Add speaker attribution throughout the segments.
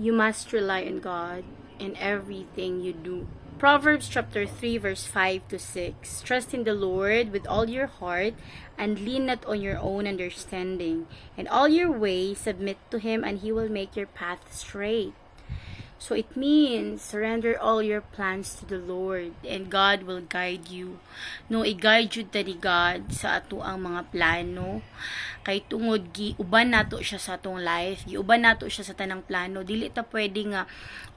Speaker 1: You must rely on God in everything you do. Proverbs chapter 3 verse 5 to 6. Trust in the Lord with all your heart and lean not on your own understanding. In all your ways submit to him and he will make your path straight. So it means surrender all your plans to the Lord and God will guide you. No, i-guide you ta ni God sa ato ang mga plano. Kay tungod gi uban nato siya sa atong life, giuban nato siya sa tanang plano. Dili ta pwede nga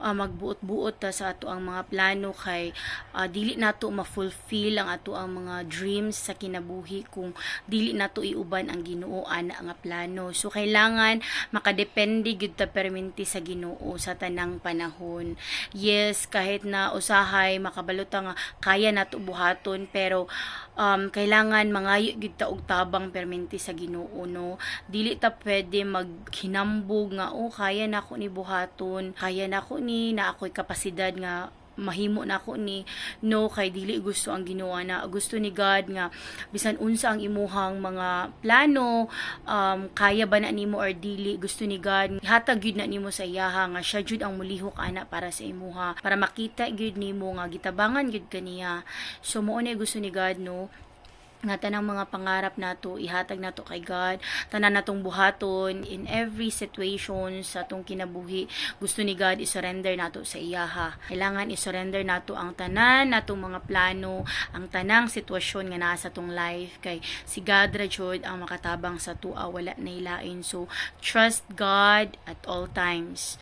Speaker 1: ah, magbuot-buot ta sa ato ang mga plano kay ah, dili nato ma-fulfill ang ato ang mga dreams sa kinabuhi kung dili nato iuban ang Ginoo ana nga plano. So kailangan makadepende gyud ta perminti sa Ginoo sa tanang panahon. Yes, kahit na usahay makabalot ta nga kaya nato buhaton pero um, kailangan mangayo gyud ta og tabang perminti sa Ginoo no. Dili ta pwede maghinambog nga oh kaya na ako ni buhaton, kaya na ako ni na ako'y kapasidad nga mahimo na ako ni no kay dili gusto ang ginawa na. Gusto ni God nga bisan unsa ang imuhang mga plano um, kaya ba na nimo or dili? Gusto ni God hatag gyud na nimo sa iyaha nga siya jud ang mulihok ana para sa imuha para makita gyud nimo nga gitabangan gyud kaniya. So mo na gusto ni God no nga tanang mga pangarap nato ihatag nato kay God. Tanan natong buhaton in every situation sa atong kinabuhi. Gusto ni God i-surrender nato sa iyaha kailangan i-surrender nato ang tanan natong mga plano ang tanang sitwasyon nga nasa tong life. Kay si God ra ang makatabang sa tua wala na ilain so trust God at all times